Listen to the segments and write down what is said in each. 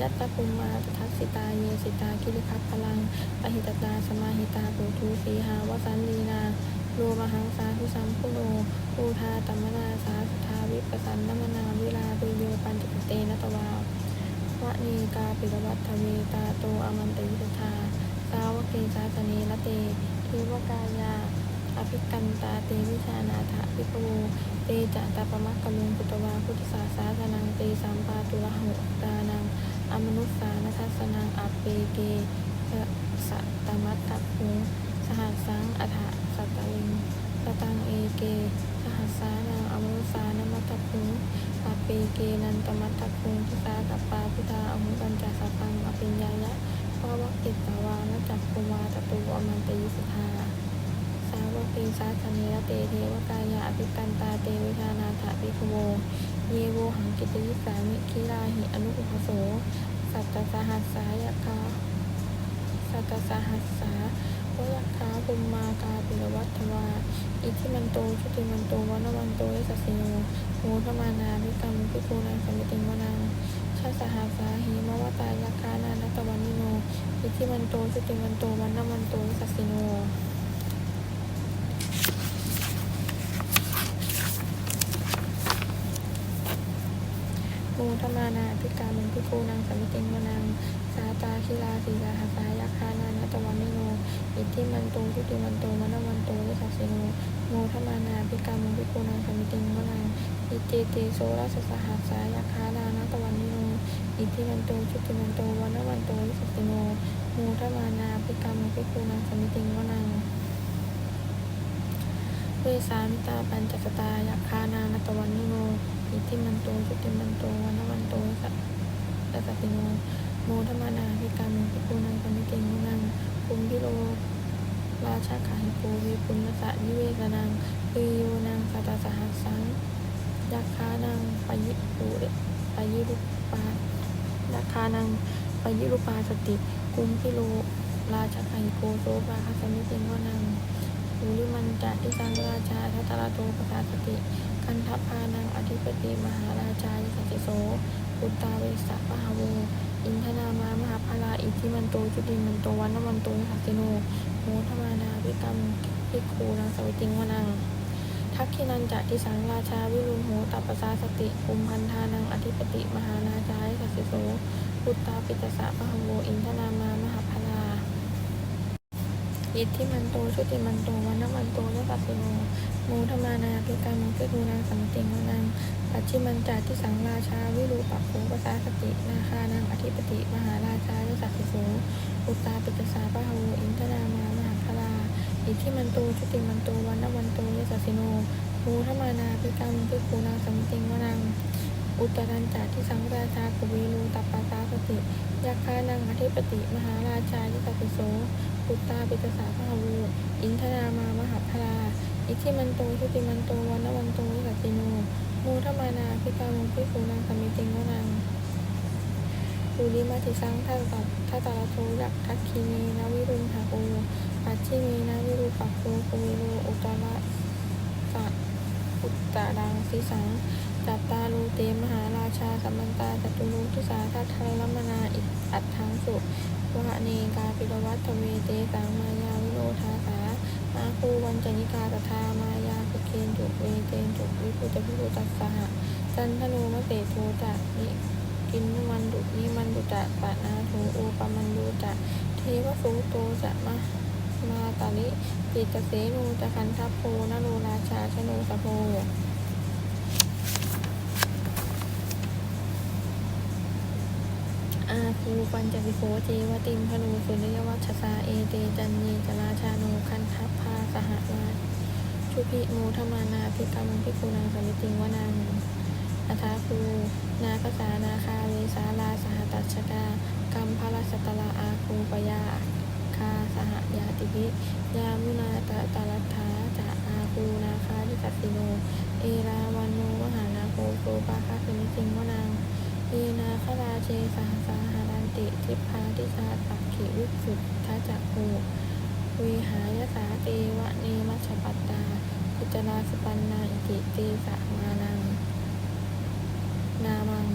ยัตตปุมมาทัสสิตาเยสิตาคิริคัพพลังปหิตตาสมาหิตาปุทูสีหาวสันลีนาโลมหังสาธุสัมพุโนภูธาตัมมนาสาสุทาวิปสันนมนาวิลาปิโยปัญจกเตนะตวาวะเนกาปิรวัตทเวตาโตอมันติยุทธาสาวกเกสาสเนละเตเทวกายาอภิกันตาเตวิชา ภิกขโวเตจะตาปมักกะลุงพุตวาพุทธศาสาสนังเตสัมปาตุระหุตานังอมนุสสานัสสนังอัปเปเกสะตมัตตะภูสหัสสังอัฏฐสัตตลิงสตังเอเก สหัสสานังอมนุสสานมัตตะภูอัปเปเกนันตมัตตะภูทิสากัปปาพุทธาอมุปัญจสัพพังอภิญญายะภวะกิตตวานจักกุวาตตุอมันตยุสธา สาวกปีสาสเนระเตเทวกายาอภิกันตาเตวิชานาถาภิกโวเยโวหังกิตยิสามิคิราหิอนุอุปโส สัตตสหัสสายคาสัตตสหัสสาวยัคขาบุมมากาปิรวัตถวา อิทิมันโตชุติมันโตวนวันโตยสัสสิโนโมทมานาวิกรรมพิคูนังสมิติงวนังชาสหัสสาหิมวตายาคานานัตวันนิโน อิทิมันโตชุติมันโตวันวันโตยสัสสิโน มูทมานาพิกามุงพิคูนางสมิติงวนังสาตาคิลาสีกาหาสายาคานานัตวันนิโนอิทธิมันโตชุติมันโตมนวันโตยสัสสิโนโมทมานาพิกามุงพิคูนางสมิติงวนังอิเจเตโซราสสหัสสายาคานานัตวันนิโนอิทธิมันโตชุติมันโตวันวันโตยสัสสิโนโมทมานาพิกามุงพิคูนางสมิติงวนังเวสามิตาปัญจกตายาคานานัตวันนิโน อิทิมันโตชุติมันโตวันวันโตสัตสัตติโนโมทมนาภิกรรมพิคูนังปณิติงมุนังคุมพิโลราชาขาหิโกวิปุณสะนิเวสนังปิโยนังสัตสหัสสังยักขานังปยิปุเปยิรุปายักขานังปยิรุปาสติคุมพิโลราชาขาหิโกโสปาคัสมิติงวนัง ภูริมันจะทิสังราชาทัตตระโตปสาสติ กันทัพพานังอธิปติมหาราชายสัจโสปุตตาเวสะปะหาโวอินทนามามหาพลาอิทิมันโตจุติมันโตวันนมันโตสัจโนโมทมานาวิกรรมพิกขูนังสวิติงวนังทักขินันจะทิสังราชาวิรุณโหตัปปสาสติอุมพันธานังอธิปติมหาราชายสัจโสปุตตาปิตสะปะหาโวอินทนามามหาพลา อิทธิมันโตชุติมันโตวันนมันโตยสัสสิโนโมทมานาภิการมุขิกูนางสัมติงวนังปัจฉิมันจาทิสังราชาวิรูปักโขปสาสตินาคานังอธิปติ มหาราชายสัสสิโสอุตตาปิตสาปะหโวอินทนามามหาพลาอิทธิมันโตชุติมันโตวันนมันโตยสัสสิโนโมทมานาภิการมุขิกูนางสัมติงวนัง อุตรันจาทิสังราชากุวีรูตัปปาสาสติยาคานังอธิปติ มหาราชายสัสสิโสปุตตาปิตสาพหาวูอินทนามามหาพลาอิทิมันโตชุติมันโตวันนวันโตวิสัสสิโนโมทมานาพิกามุพิคูนังสมิติงวนังปุริมาติสังทัตตะทัตตะโทยักทักคีเมนาวิรุณหาโอปัจฉิเมนาวิรุปักโคโควิโรอุตระสะอุตตรังสิสัง จัตตาลูเตมหาราชาสัมมันตาจตุลูทุสาทัทธรมนาอิอัตถังสุวะเนกาปิรวัตทเวเตสังมายาวิโรธาสาอาคูวันจนิกาตถามายาสุเคนจุเวเตนจุวิพุตพิพุตัสสหะจันทโนมะเตโทจะนิกินมันดุนิมันดุจะปะนาโทโอปมันดุจะเทวสูโตจะมามาตาลิปิตเสนูจะคันทัพโพนโรราชาชโนสะโพ อาภูปัญจสิโขเจวติมพนูสุริยวัชสาเอเตจันเยจราชาโนคันทัพพาสหวาชุพิโมทมานาพิกรรมพิคูนางสมิติงวนังอัฐาภูนาคสานาคาเวสาลาสหตัชกากรรมพระสตลาอาคูปยาคาสหยาติพิยามุนาตะตาลัทธาจะอาคูนาคาทิกัสสิโน เอราวันโนมหานาโคโกปาคาสมิติงวนัง เยนาคราเชสาสาหารันติ ทิพาทิชาตักขิวิสุทธาจักโูวิหายสาเตวะเนมัชปัตตาพิจราสปันนาอิติเตสะมานัง นามัง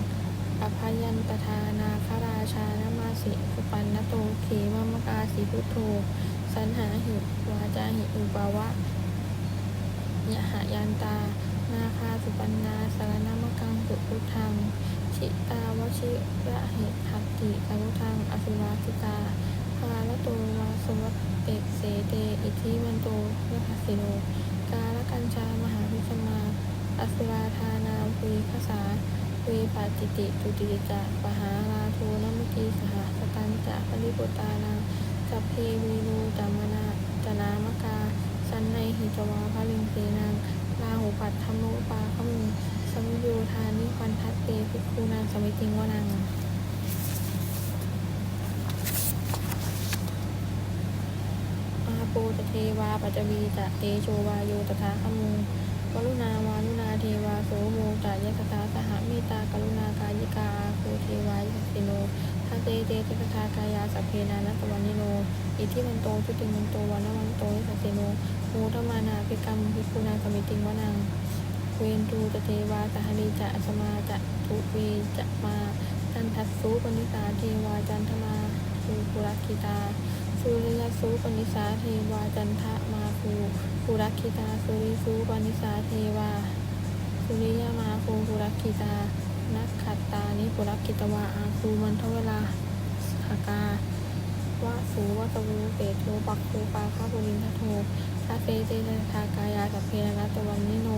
อภยันตทานาคราชานมาสิสุปันนโตเขมมกาสีพุทโธสันหาหิวาจาหิอุปาวะยะหายันตา นาคาสุปันนาสารนามกังสุพุทธัง ชิตาวชิระเหตุขัตติกาลุทังอสุราสิตาภาลโตวาสวัตเตเสเตอิทิมันโตยะคัสิโนกาลกัญชามหาวิสมาอสุราธานาวคสาเวปาจิติตุติติจะปหาลาโทนมุกีสหสตันจะปริปุตานังจัพเพวีโนจัมมนาจนามกาสันในหิจวาภลิงเสนังลาหุปัตธรรมโนปาขมุ มโยธานิพันทัตเตภิกขุนางสมิติงวนังอาโปตเทวาปัจจวีจะเตโชวาโยตถาคมุงกรุณาวานุนาเทวาโสโมจะยคตาสหเมตตากรุณากายิกาอาโคเทวายคสิโนทาเตเตเจคทากายาสัพเพนานัตวันนิโน อิทิมันโตชุติมันโตวันวันโตยคสิโนโมทมานาภิกรรมภิกุนาสมิติงวนัง เวนตูตเทวาสหรีจะอสมาจะทุเวจะมาตันทัสสุปนิสาเทวาจันทมาภูปุรักิตา สุริยสุปนิสาเทวาจันทะมาภูปุรักิตา สุริสุปนิสาเทวา สุริยมาภูปุรักิตา นักขัตตานิปุรักิตวาอาภูมันทเวลาขากาวะสูวะตวูเตโทปักโทปาคาบุรินทโททาเฟเจตทากายาสัพเพนะรัตวันนิโน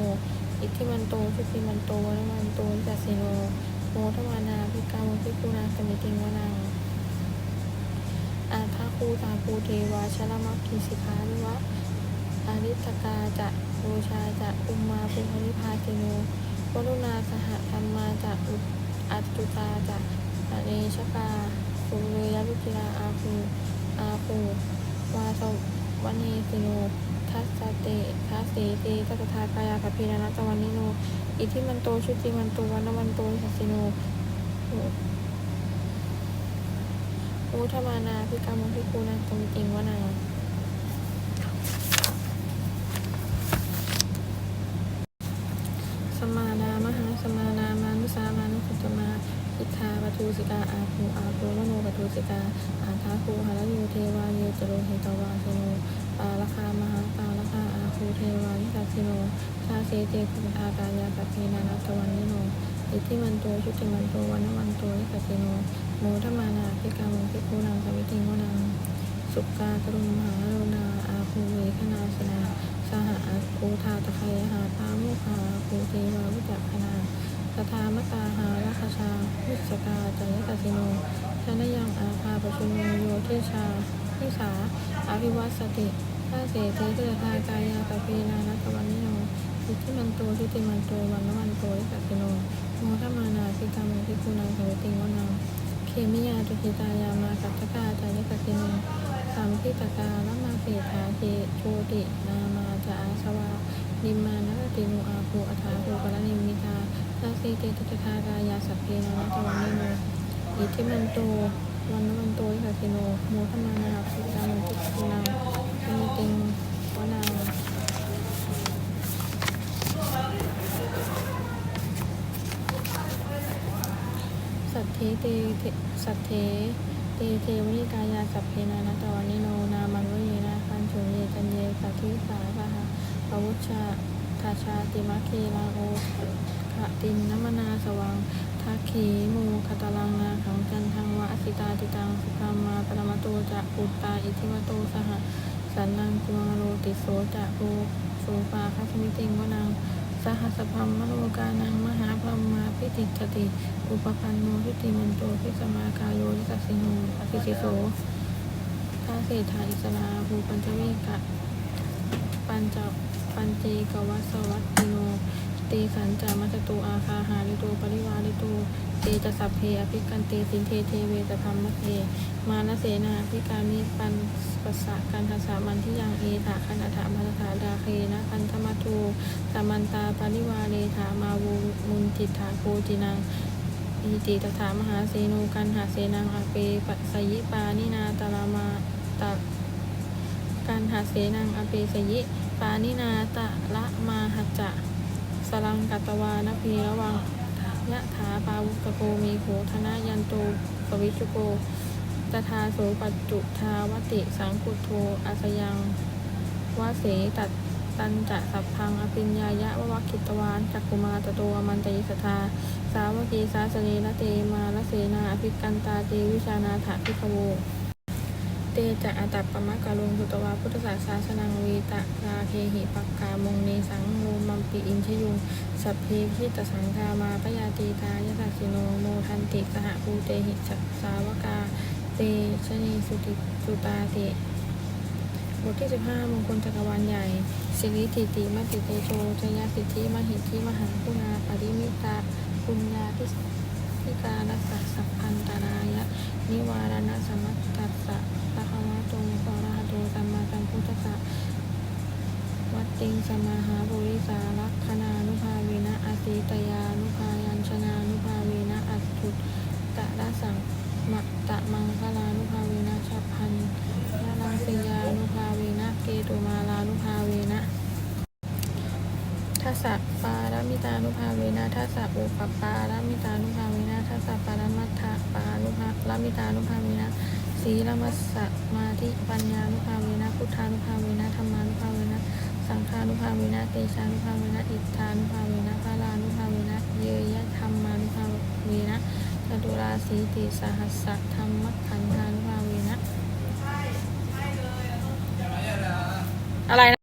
อิทธิมันโตชุติมันโตวันวันโตจัสสิโนโมทวานาภิกามุภิกุณาสมิติวนังอาภาคูตาภูเทวาชลมัคคีสิกขาวิวะอาริตกาจะโรชาจะอุมมาปุพริพาเจโนวรุณาสหธรรมาจะอุตอัจจุตาจะอเนชกาสุเรยลุกิลาอาภูอาภูวาสวันเนสิโน ทัสสเตทัสเสเตทัตถากายาคพีนานัตวันนิโน อิทิมันโตชุติมันโตวันวันโตสัสิโนอุทมานาพิกรรมพิคูนังตมิติงวนังสมานามหาสมานามานุสามานุสุตมาอิทธาปทูสิกาอาภูอาภูมโนปทูสิกาอาทาภูหารโยเทวาโยจโรเหตวาสโน ปาคามหาปาลคาอาภูเทวานิสัสิโนชาเสเตคุปทากายาสัพเพนานัตวันนิโนอิทิมันโตชุติมันโตวันวันโตนิสัสิโนโมทมานาพิกรรมพิคูนังสมิติงวนังสุกากรุมหาโรนาอาภูเวคณาสนาสหอาภูธาตะไคหาตามุขาภูเทวาวิจักขณาสทามตาหาราคชาวิสกาจายตสิโนชนยังอาภาปชุโนโยทิชาทิสาอภิวัสสติ ท่าเสเทเจตากายาตะเพนานัตวันนิโนอิทธิมันโตชุติมันโตวันวันโตวิสัสสิโนโมทมานาพิกรรมพิคูนังสมิติงวนังเคมิยาตุกิตายามากัตตกาจายกติโนสัมพิตกาละมาเศธาเทโชตินามาจาอาสวานิมานรติโนอาภูอัฐาภูกรณิมิตานาสีเตตุตถากายาสัพเพนานัตวันนิโนอิทิมันโตวันนวันโต เทเตเทสัทเทเตเทวนิกายาสัพเพนานัตวันนิโนนามันวเยนาคันฉุนเยจันเยสัทธิสาสหะปวุชชาทาชาติมะเคลาโอขะตินนมนาสวังทักขีมูคตาลังนาขังจันทังวะอสิตาติตังสุภามาปรมโตจะปุตตาอิทิมโตสหสันนังกุมังโรติโสจะโกโสปาคัสมิติงวนัง สหัสพัมมโนกานังมหาพรหมาพิติตติ อุปพันโนพิติมันโตพิสมากาโยทิสัสสิโนอภิสิโสทาเศรษฐาอิสลาภูปัญจเวกะปัญจปัญเจกวัสวัตติโนตีสันจามัจตุอาคาหาริโตปริวาริโต เตจะสัพเพอภิกันเตสินเทเทเวจะธรรมะเทมานะเสนาภิการนิปันปัสสะกันทัสสามันที่ยังเอถาคันอัฏฐมัสถาดาเคนะคันธมัทูสามันตาปริวาเรถามาวูมุนจิตถาโกจินังอิติตถามหาเสนูกันหาเสนังอาเปปัสยิปานินาตารามาตะกันหาเสนังอาเปสยิปานินาตะละมาหัจจะสลังกัตวานพีระวัง ยะถาปาวุตโกมีโหธนายันโตปวิชุโกตถาโสปัจจุทาวติสังคุโทอาสยังวาเสตัดตันจะสัพพังอภิญญายะวะวัคิตวานจักกุมาตโตอมันตยิสทาสาวกีสาสนีละเตมาละเสนาอภิกันตาเตวิชานาถาพิคโว เตจะอาตัปปมะกะลุงสุตวาพุทธศาสาสนังวีตะราเคหิปักกามงเนสังโลมัมปิอินชยุงสัพเพพิตสังคามาปยาตีตายะสัสสิโนโมทันติสหภูเตหิสสาวกาเตชนีสุติสุตาเตบทที่15มงคลจักรวาลใหญ่ สิริติติมติเตโชชยสิทธิมหิทธิมหาคุณาปริมิตาปุญญาทิ ทิการัสสะสัพพันตรายะ นิวารณสมัตตัสสะภะคะวะโตอะระหะโตสัมมาสัมพุทธัสสะวัตติงสมาหาบุริสาลักขณานุภาเวนะอติตยานุภายัญชนานุภาเวนะอัตถุตะระสังมัตะมังคลานุภาเวนะชัพพันยาลังสยานุภาเวนะเกตุมาลานุภาเวนะ ทัสสะปารามิตานุภาเวนะทัสสะอุปปารามิตานุภาเวนะทัสสะปารามัตถะปานุภารามิตานุภาเวนะสีลมัสสะมาธิปัญญานุภาเวนะพุทธานุภาเวนะธรรมานุภาเวนะสังฆานุภาเวนะเตชานุภาเวนะอิทธานุภาเวนะพาลานุภาเวนะเยยะธรรมานุภาเวนะจตุราสีติสหัสสะธรรมขันธานุภาเวนะอะไรนะ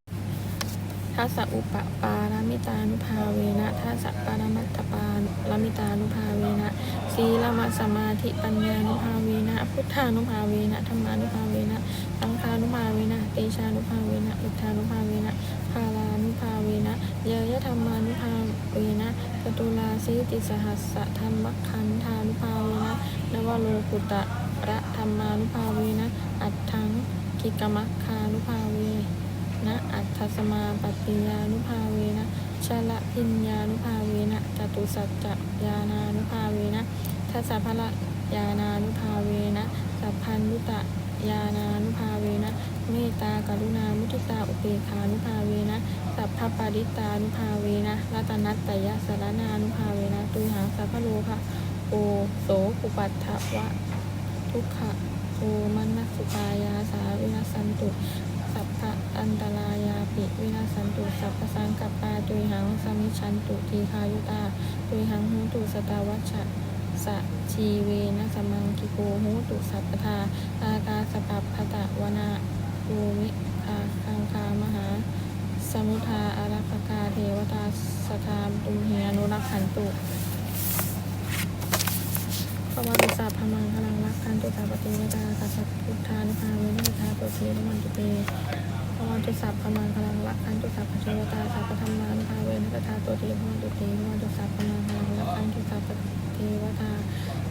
ทัสสะอุปปารา มิตานุภาเวนะทัสสะปารมัตถปารามิตานุภาเวนะสีลมัสมาธิปัญญานุภาเวนะพุทธานุภาเวนะธรรมานุภาเวนะสังฆานุภาเวนะเตชานุภาเวนะอิทานุภาเวนะภาลานุภาเวนะเยยธรรมานุภาเวนะจตุลาสีติสหัสสะธรรมขันธานุภาเวนะนวโลกุตระธรรมานุภาเวนะอัตถังกิกมัคคานุภาเวนะอัตถสมาปฏิยานุภาเวนะ ชละพิญญานุภาเวนะจตุสัจจญานานุภาเวนะทัสพละยานานุภาเวนะสัพพัญญุตะยานานุภาเวนะเมตตากรุณามุทิตาอุเบกขานุภาเวนะสัพพปาริตานุภาเวนะรัตนัตตยสารนานุภาเวนะตุยหาสัพพโลภะโอโสปุปัตถวะ ทุกขะโอมันนัสสุตายาสาวินัสันตุ สัพพะอันตรายาปิวินาสันตุ สัพพสังกัปป ตุยหังสมิชันตุทีคายุตา ตุยหังหุตุสตาวัชชะสะชีเวนะสมังกิโกโหตุสัพพทา อากาสปัปพตะวนาภูมิอาคังคามหา สมุทาอารักกาเทวตาสทามตุมเหอนุรักขันตุปวัติศาสตร์พมังพลังรักขันตุตาปฏิวตากัสสะพุทธานุภาเวนิทาโปเทนุมันตุเต ปวัติศาสตร์พมังพลังรักขันตุตาปฏิวตาสัพพธรรมานุภาเวนิทาตัวเทนุมันตุเตปวัติศาสตร์พมังพลังรักขันตุตาปฏิเทวตา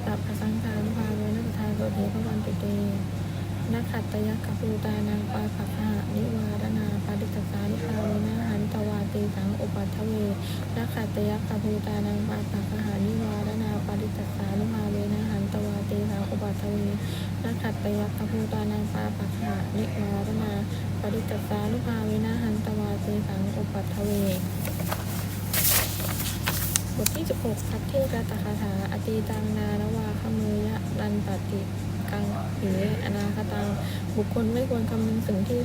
สัพพสังฆานุภาเวนัสทาโสเทพวันตุเตนักขัตตยักขภูตานังปาปัคหานิวารนาปาดิตสานิภาเวนะหันตวา ตีสังอุปัฏฐเวนักขัตตยักขภูตานังปาปัคหานิวารนาปาดิตสานุภาเวนะหันตวาตีสังอุปัฏฐเวนักขัตตยักขภูตานังปาปัคหานิวารนาปาดิตสานุภาเวนะหันตวาตีสังอุปัฏฐเวบทที่ 16พัทเทระตคาถาอตีตังนานวาขเมยะรันปฏิกังหิออนาคตัง บุคคลไม่ควรคำนึงสิ่งที่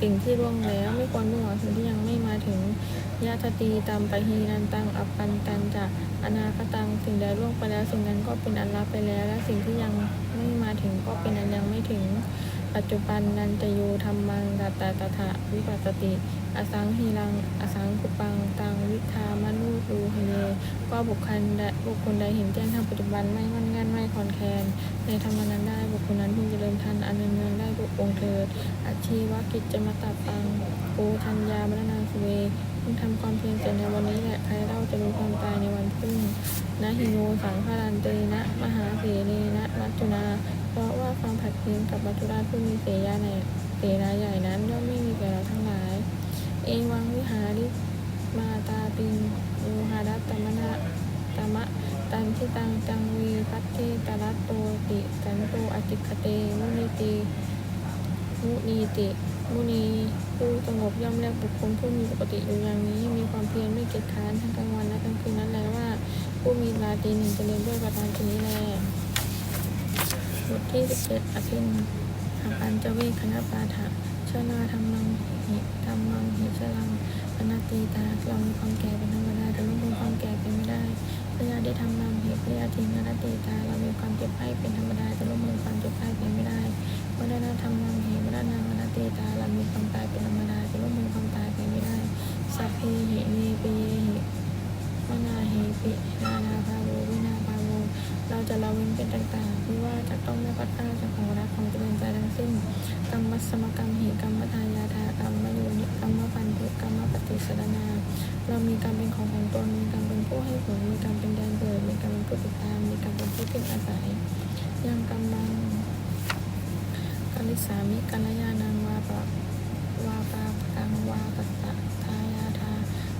สิ่งที่ล่วงแล้วไม่ควรมุ่งหวังสิ่งที่ยังไม่มาถึงยาตตีตามปฮีนันตังอัปปันตันจะอนาคตังสิ่งใดล่วงไปแล้ว สิ่งนั้นก็เป็นอันลับไปแล้ว และสิ่งที่ยังไม่มาถึงก็เป็นอันยังไม่ถึง ปัจจุบันนันจะโยธรรมังดัตตาตถะวิปัสสติ อสังหิรัง อสังคุปัง ตังวิทามนุรูหเยก็บุคคลใดบุคคลใดเห็นแจ้งทางปัจจุบันไม่มั่นงันไม่คอนแคน ในธรรมนั้นได้บุคคลนั้นพึงเจริญทันอันเนืองได้บุองเถิดอาชีวกิจจมตาปังโอทัญญามรณาสเวพึงทำความเพียรเสร็จในวันนี้แหละใครเล่าจะรู้ความตายในวันพรุ่งนะหิโนสังฆารันเตนะ มหาเสเนนะมัจจุนา เพราะว่าความผัดเพียงกับมัจจุราชผู้มีเสยาในเสนาใหญ่นั้นย่อมไม่มีแก่เราทั้งหลาย เอวังวิหาริมาตาปินโยหารัตตมนะตมะตันทิตังจังวีพัทเทตรัตโตติสันโตอติคเตมุนิติมุนีติมุนีผู้สงบย่อมเรียกบุคคลผู้มีปกติอยู่อย่างนี้ มีความเพียรไม่เกียจค้านทั้งกลางวันและกลางคืนนั้นแลว่า ผู้มีราตรีหนึ่งจะเจริญด้วยประการชนี้แล บทที่สิบเจ็ดอภินหาปัญจเวคคณปาฐะชนาธรรมังหิธรรมังหิชลังอนาตีตาเรามีความแก่เป็นธรรมดาแต่ลดลงความแก่เป็นไม่ได้พยาได้ทำนำเหตุพยาทิงนาตีตาเรามีความเจ็บไข้เป็นธรรมดาแต่ลดลงความเจ็บไข้เป็นไม่ได้วดานาธรรมนำเหตุวดานาอนาตีตาเรามีความตายเป็นธรรมดาแต่ลดลงความตายเป็นไม่ได้สัพเพเหเนเปเยเหมนาเหปินานาภาโววินาภาโวเราจะละเว้นเป็นต่าง ๆที่ว่าจะต้องไม่พัดพลาดจากของรักของเจริญใจทั้งสิ้นกรรมสมกรรมเหตุกรรมทายาทากรรมโยนิกรรมพันธุกรรมปฏิสดนา เรามีกรรมเป็นของของตนมีกรรมเป็นผู้ให้ผลมีกรรมเป็นแดนเกิดมีกรรมเป็นผู้ติดตามมีกรรมเป็นผู้พึ่งอาศัยยังกรรมังกัลิสามิกัลยานังวาปะวาปากังวาปัสสะทายาทา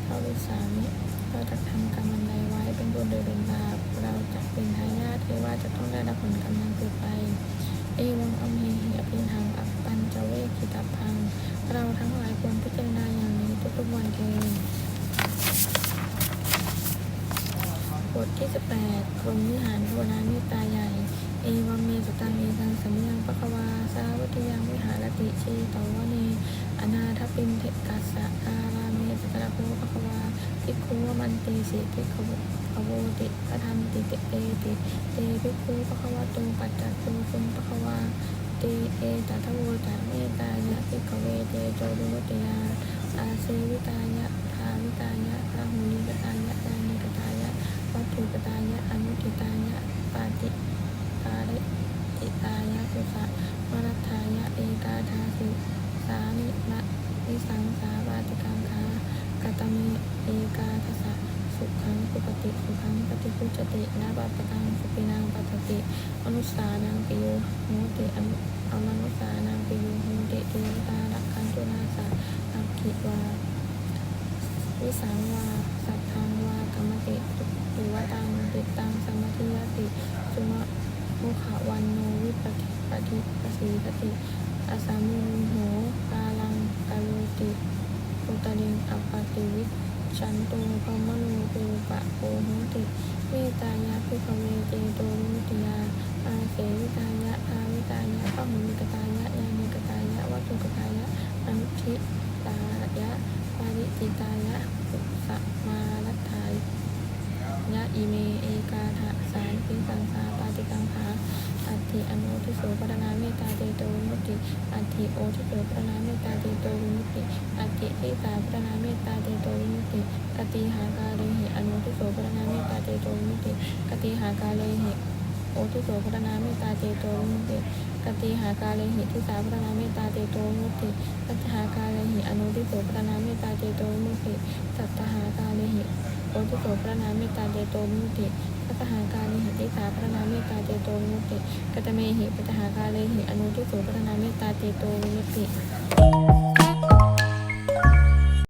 เท่าลิสามิ เราจะทำกรรมอันใดไว้เป็นบุญหรือเป็นบาปเราจะเป็นทายาทที่ว่าจะต้องได้รับผลกรรมนั้นเกิดไป เอวังอมเหหิอภินหังอัปปัญจเวคิตาพัง เราทั้งหลายควรพิจารณาอย่างนี้ทุกๆวันเกินบทที่ 18กรมวิหารภาวนาเมตตาใหญ่ เอวังเมสตังเอตังสัมยังปะคะวา สาวัตยังวิหารติชีตวเนอนาทปินเทกัสสะอา ระโพปะคะวาภิกขุวมันติสิภิกขวขโวติพระธรรมติเตเตติเตภิกขุปะควะโตปัจจัตโตสุปะควาเตเอตถะโวตะเมตายะภิกขเวเตโจดุวัตยาอาเซวิตายะทาวิตายะพระหุนิกตายะยานิกตายะวัตถุกตายะอนุทิตายะปาติปาริติตายะสุสะวรัตถายะเอกาทาสิสานิมะนิสังสาบาติกังคา กตเมเอกาทสะสุขังสุปฏิสุขังปฏิพุจตินาบาปตังสุปินังปัสสติมนุสานังปิโยโหติอนุอมนุสานังปิโยโหติเทวตารักขันตุนาสาอักขิวาวิสังวาสัทธังวากรรมติตุวตังติตังสมาธิยติสุมะมุขวันโนวิปฏิปฏิปสีปฏิอาสามุโหกาลังกาโลติ อุตริงอัปปติวิชันโตพมโนปูปะโอโหติเมตายะพิภเวเจโตมุติยาอาเสวิตายะอาวิตายะพหุนิกตายะยานิกตายะวัตถุกตายะอนุทิตายะปาริจิตายะสุสมารัตถายะอิเมเอกาทะสารพิสังสาปาติกังหาอัตถิอนุทิโสปรณาเมตตาเจโตมุติ ติโอทิโสปรณาเมตตาเจโตวิมุติอัตถิที่สาปรณาเมตตาเจโตวิมุติกติหากาเรหิอนุทิโสปรณาเมตตาเจโตวิมุติกติหากาเลหิโอทิโสพรณาเมตตาเจโตวิมุติกติหากาเลหิทิสาพรณาเมตตาเจโตวิมุติสัจหากาเลหิอนุทิโสพรณาเมตตาเจโตวิมุติสัตหากาเลหิโอทิโสพรณาเมตตาเจโตวิมุติ ติสัตหากาเหิทิสาพรณาเมตตาเจโตมุติกตเมหิปัจหาการเลหิอนุทิโสพรณาเมตตาเจโตมุติ